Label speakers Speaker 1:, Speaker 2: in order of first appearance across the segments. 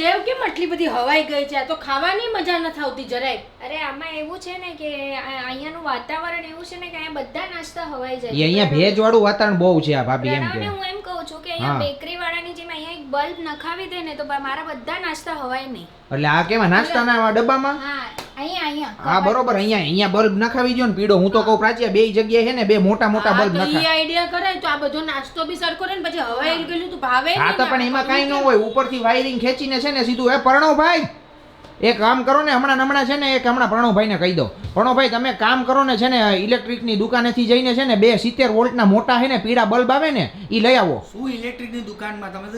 Speaker 1: સેવ કેમ આટલી બધી હવાઈ ગઈ છે? આ તો ખાવાની મજા નથી આવતી જરાય.
Speaker 2: અરે આમાં એવું છે ને કે અહીંયાનું વાતાવરણ એવું છે ને કે અહીંયા બધા નાસ્તા હવાઈ જાય.
Speaker 3: એ અહીંયા ભેજવાળું વાતાવરણ બહુ છે આ ભાભી એમ કે.
Speaker 2: હું એમ કહું છું કે
Speaker 3: હા.
Speaker 2: અહીંયા બેકરી વાળાની જેમ અહીંયા એક બલ્બ નખાવી દે ને તો બા- મારા બધા નાસ્તા હવાય નહીં.
Speaker 3: એટલે આ કેવા નાસ્તાના ડબ્બામાં?
Speaker 2: હા
Speaker 3: હા બરોબર અહીંયા અહીંયા બલ્બ નખાવી દો ને પીળો. હું તો કહું પ્રાચ્યા બે જગ્યાએ છે ને બે મોટા મોટા બલ્બ નખા
Speaker 1: આઈડિયા કરે તો આ બધો નાસ્તો બી સરખો રહે ને પછી હવાઈ ગયેલું તો ભાવે
Speaker 3: હા તો પણ એમાં કાંઈ ન હોય. ઉપરથી વાયરિંગ ખેંચીને છે ને સીધું પરણો પ્રણવભાઈ એક કામ કરો ને હમણાં હમણાં છે ને એક હમણાં પ્રણવભાઈને કહી દો. પ્રણવભાઈ તમે કામ કરો ને છે ને ઇલેક્ટ્રિકની દુકાનેથી જઈને છે ને બે સિત્તેર વોલ્ટના મોટા છે ને પીળા બલ્બ આવે ને એ લઈ આવો.
Speaker 4: શું ઇલેક્ટ્રિકની દુકાનમાં તમે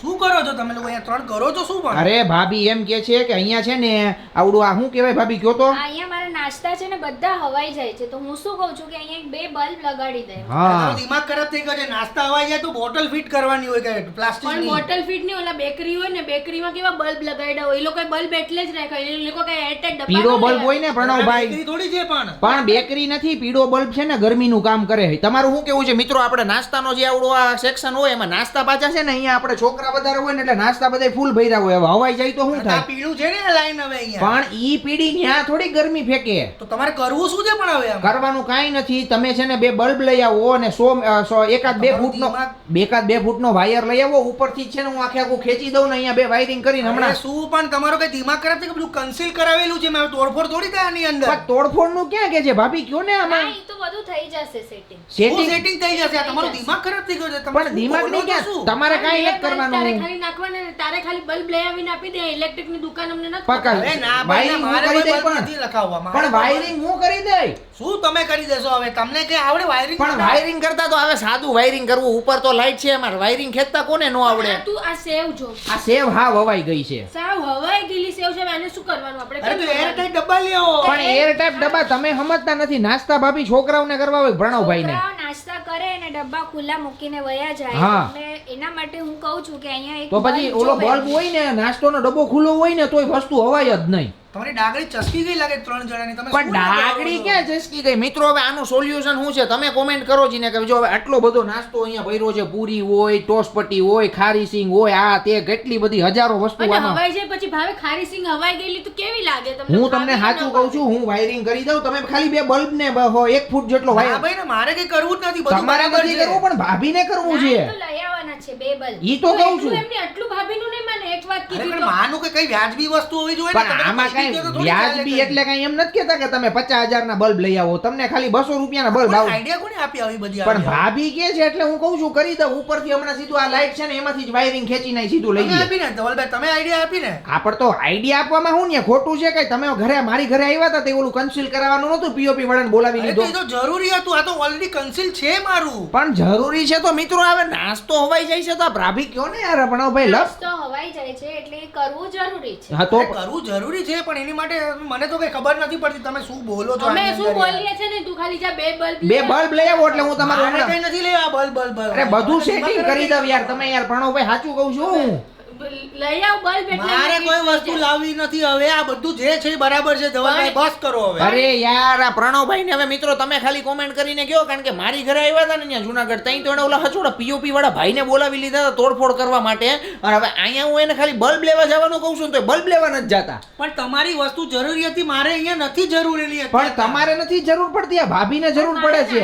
Speaker 4: શું કરો છો? તમે લોકો અહીંયા ત્રણ કરો છો શું પણ?
Speaker 3: અરે ભાભી એમ કે છે કે અહીંયા છે ને આવડું આ શું કહેવાય ભાભી કયો તો?
Speaker 2: આ અહીંયા મારા નાસ્તા છે ને બધા હવાઈ જાય છે. તો હું શું કહું છું કે અહીંયા એક બે બલ્બ લગાડી દે.
Speaker 3: હા.
Speaker 4: દિમાગ ખરાબ થઈ ગયો છે. નાસ્તા હવાઈ જાય તો બોટલ ફિટ કરવાની હોય કે
Speaker 1: પણ
Speaker 4: પ્લાસ્ટિકની?
Speaker 1: બોટલ ફિટની ઓલા બેકરી હોય ને બેકરીમાં કેવા બલ્બ લગાડ્યા હોય? એ લોકો બલ્બ એટલે જ રાખ્યો. એ લોકો કઈ એરટેલ ડબ્બા
Speaker 3: પીળો બલ્બ હોય. ને પ્રણવભાઈ
Speaker 4: બેકરી થોડી છે પણ.
Speaker 3: પણ બેકરી નથી પીળો બલ્બ છે ને ગરમીનું કામ કરે તમારું શું કેવું છે? મિત્રો આપણે નાસ્તાનો જે આવડો આ સેક્શન હોય એમાં નાસ્તા પાછા છે ને અહીંયા આપણે છોકરા વધારે હોય ને એટલે નાસ્તા બધા ફૂલ ભર્યા હોય. હવે હવાઈ જાય તો શું થાય?
Speaker 4: પીળું છે ને લાઈન હવે અહીંયા.
Speaker 3: પણ ઈ પીડી ન્યા થોડી ગરમી ફેંકે.
Speaker 4: તો તમારે કરવું શું છે પણ હવે
Speaker 3: કરવાનું કાંઈ નથી. તમે છે ને બે બલ્બ લઈ આવો અને સો સો એકાદ બે ફૂટનો
Speaker 4: બેકાદ
Speaker 3: બે એકાદ બે ફૂટનો વાયર લઈ આવો. ઉપરથી છે ને હું આખે આખું ખેંચી દઉં ને અહીંયા બે વાયરિંગ કરીને હમણાં.
Speaker 4: શું પણ તમારો કઈ દિમાગ ખરાબ છે બધું કન્સીલ કરાવેલું છે? મેં તોડફોડ થોડી થાય આની અંદર.
Speaker 3: તોડફોડનું ક્યાં કે છે? ભાભી કયો ને આમાં?
Speaker 2: એ તો બધું થઈ જશે સેટિંગ
Speaker 3: સેટિંગ
Speaker 4: સેટિંગ થઈ જશે. તમારો દિમાગ ખરાબ થઈ ગયો છે. તમે
Speaker 3: પણ દિમાગ નહીં ક્યાં? તમારે કાઈ નથી
Speaker 1: બલ્બ તારે ખાલી નાખવાને તારે ખાલી બલ્બ લઈ આવીને આપી દે. ઇલેક્ટ્રિકની દુકાન અમને નથી
Speaker 3: પકડ.
Speaker 4: અરે ના ભાઈ
Speaker 3: વાયરિંગ
Speaker 4: મારે
Speaker 3: કરી પણ.
Speaker 4: નથી લખાવવા.
Speaker 3: પણ વાયરિંગ હું કરી દે
Speaker 4: શું તમે કરી દેશો હવે? તમને કે આવડે વાયરિંગ
Speaker 3: પણ વાયરિંગ કરતા તો હવે સાદું વાયરિંગ કરવું. ઉપર તો લાઈટ છે અમારે. વાયરિંગ ખેતતા કોને નો આવડે?
Speaker 1: તું આ સેવ જો.
Speaker 3: આ સેવ હા વવાઈ ગઈ છે.
Speaker 1: સાવ હવાઈ ગયેલી સેવ છે. આને શું કરવાનું? આપણે
Speaker 4: અરે તો એર ટાઈપ ડબ્બા લ્યો.
Speaker 3: પણ એર ટાઈપ ડબ્બા તમે સમજતા નથી. નાસ્તા ભાભી છોકરાઓને કરવા હોય પ્રણવભાઈને
Speaker 2: છોકરાઓ નાસ્તા કરે અને ડબ્બા ખુલ્લા મૂકીને વયા જાય
Speaker 3: હા.
Speaker 2: એટલે એના માટે હું કહું છું કે અહીંયા એક
Speaker 3: તો પછી ઓલો બલ્બ હોય ને નાસ્તોનો ડબ્બો ખુલ્લો હોય ને તોય વસ્તુ હવાય જ નહીં.
Speaker 4: તમારી ડાગડી ચસકી ગઈ લાગે ત્રણ જણાની? તમે
Speaker 3: પણ ડાગડી ક્યાં ચસકી ગઈ? મિત્રો હવે આનું સોલ્યુશન શું છે? તમે કોમેન્ટ કરો જીને કે જો હવે આટલો બધો નાસ્તો અહીંયા ભર્યો છે પૂરી હોય ટોસપટ્ટી હોય ખારી સિંગ હોય આ તે કેટલી બધી હજારો વસ્તુ
Speaker 1: હવાઈ છે પછી ભાવે ખારી સિંગ હવાઈ ગયેલી તો કેવી લાગે તમને?
Speaker 3: હું તમને સાચું કહું છું હું વાયરિંગ કરી દઉં તમે ખાલી બે બલ્બ ને હો, એક ફૂટ જેટલો વાયર.
Speaker 4: ભાઈ ને મારે કઈ કરવું જ નથી બધું
Speaker 3: તમારે નથી કરવું પણ ભાભીને કરવું છે.
Speaker 2: તો લઈ આવવાના છે બે બલ
Speaker 3: ઈ તો કહું છું.
Speaker 1: એમને આટલું ભાભીનું નહીં માને કીધી
Speaker 4: માનું કે કઈ વ્યાજબી વસ્તુ હોવી જોઈએ
Speaker 3: પણ આમાં કઈ
Speaker 4: દો તો થોડી ચાલે
Speaker 3: વ્યાજબી એટલે કઈ એમ નથી કેતા કે તમે પચાસ હજાર ના બલ્બ લઈ આવો તમને ખાલી બસો રૂપિયાના બલ્બ આવો.
Speaker 4: આઈડિયા કોને આપી આવી બધી
Speaker 3: પણ ભાભી કે છે એટલે હું કઉ છું કરી દઉં. ઉપરથી હમણાં સીધું આ લાઈટ છે ને એમાંથી જ વાયરિંગ ખેંચી નાખી સીધું લઈ
Speaker 4: આપી ને ધવલભાઈ તમે આઈડિયા આપી ને
Speaker 3: આ તો આઈડિયા આપવામાં ને? ખોટું છે કે તમે ઘરે મારી ઘરે આવ્યા હતા તે ઓલું કન્સીલ કરાવવાનું નતું પીઓપી વાળાને બોલાવી લીધું.
Speaker 4: તો જરૂરી હતું. આ તો ઓલરેડી કન્સીલ છે મારું.
Speaker 3: પણ જરૂરી છે તો મિત્રો હવે નાસ્તો હવાઈ જાય છે તો ભાભી કયો ને યાર? પણ ભાઈ લપ.
Speaker 2: નાસ્તો હવાઈ જાય છે એટલે એ કરવું જરૂરી છે.
Speaker 3: હા તો
Speaker 4: કરવું જરૂરી છે પણ એની માટે મને તો કઈ ખબર નથી પડતી તમે શું બોલો છો
Speaker 1: અમે શું બોલીએ છે ને તું ખાલી જા બે બલ્બ
Speaker 3: બે બલ્બ લઈ આવો એટલે હું તમારું
Speaker 4: કઈ નથી લેવા બલ્બ બલ્બ બલ્બ.
Speaker 3: અરે બધું સેટિંગ કરી દઉં યાર તમે યાર પ્રણવભાઈ સાચું કહું છું.
Speaker 1: લઈ આવ બલ્બ એટલે
Speaker 4: મારે કોઈ વસ્તુ લાવવી નથી હવે. આ બધું જે છે બરાબર છે. ધવલભાઈ બસ કરો હવે.
Speaker 3: અરે યાર આ પ્રણવભાઈ ને હવે મિત્રો તમે ખાલી કોમેન્ટ કરીને કહો કારણ કે મારી ઘરે આવ્યા હતા ને ત્યાં જુનાગઢ ત્યાં તો એને ઓલા હચોડા પીઓપી વાળા ભાઈને બોલાવી લીધા હતા તોડફોડ કરવા માટે. અને હવે અહીંયા હું એને ખાલી બલ્બ લેવા જવાનું કહું છું તો બલ્બ લેવા નથી જતા.
Speaker 4: પણ તમારી વસ્તુ જરૂરી હતી મારે અહીંયા નથી જરૂરી
Speaker 3: પણ તમારે નથી જરૂર પડતી આ ભાભીને જરૂર પડે છે.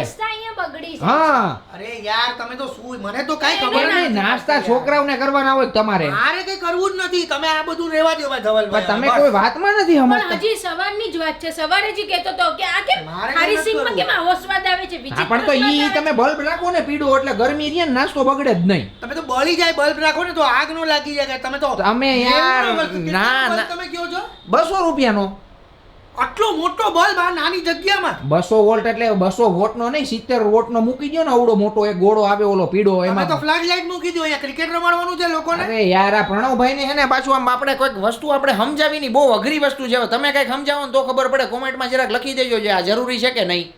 Speaker 2: બગડી
Speaker 3: હા.
Speaker 4: અરે યાર તમે તો શું મને તો કઈ
Speaker 3: ખબર
Speaker 4: ખબર
Speaker 3: નહીં નાસ્તા છોકરાઓને કરવાના હોય તમારે.
Speaker 4: મારે કઈ કરવું જ નથી. તમે આ બધું રહેવા દો ભાઈ
Speaker 3: પણ તમે કોઈ વાતમાં નથી સમજતા.
Speaker 1: હજી સવારની જ વાત છે. સવારે જ કહેતો તો કે આ કેમ
Speaker 4: મારી
Speaker 1: સિંગમાં કેમ આવો સ્વાદ આવે છે? વિચિત્ર
Speaker 3: પણ તો ઈ તમે બલ્બ રાખો ને પીડો એટલે ગરમી રહે ને નાસ્તો બગડે જ નહીં.
Speaker 4: તમે તો બળી જાય બલ્બ રાખો ને તો આગ નો લાગી જાય તમે તો
Speaker 3: તમે યાર, ના,
Speaker 4: તમે કયો છો?
Speaker 3: બસો રૂપિયાનો.
Speaker 4: આટલો મોટો બલ્બ આ નાની જગ્યામાં?
Speaker 3: બસો વોલ્ટ એટલે બસો વોટ નો નહીં સિત્તેર વોટ નો મૂકી દો ને આવડો મોટો એક ગોળો આવે ઓલો પીડો
Speaker 4: એમાં. તો ફ્લાગ લાઈટ મૂકી દો અહીંયા ક્રિકેટ રમાડવાનું છે લોકોને.
Speaker 3: અરે યાર આ પ્રણવભાઈ ને છે ને પાછું આમ આપણે કોઈક વસ્તુ આપણે સમજાવી ની બહુ અઘરી વસ્તુ છે. તમે કંઈક સમજાવો ને તો ખબર પડે. કોમેન્ટમાં જરાક લખી દેજો જે આ જરૂરી છે કે નહીં.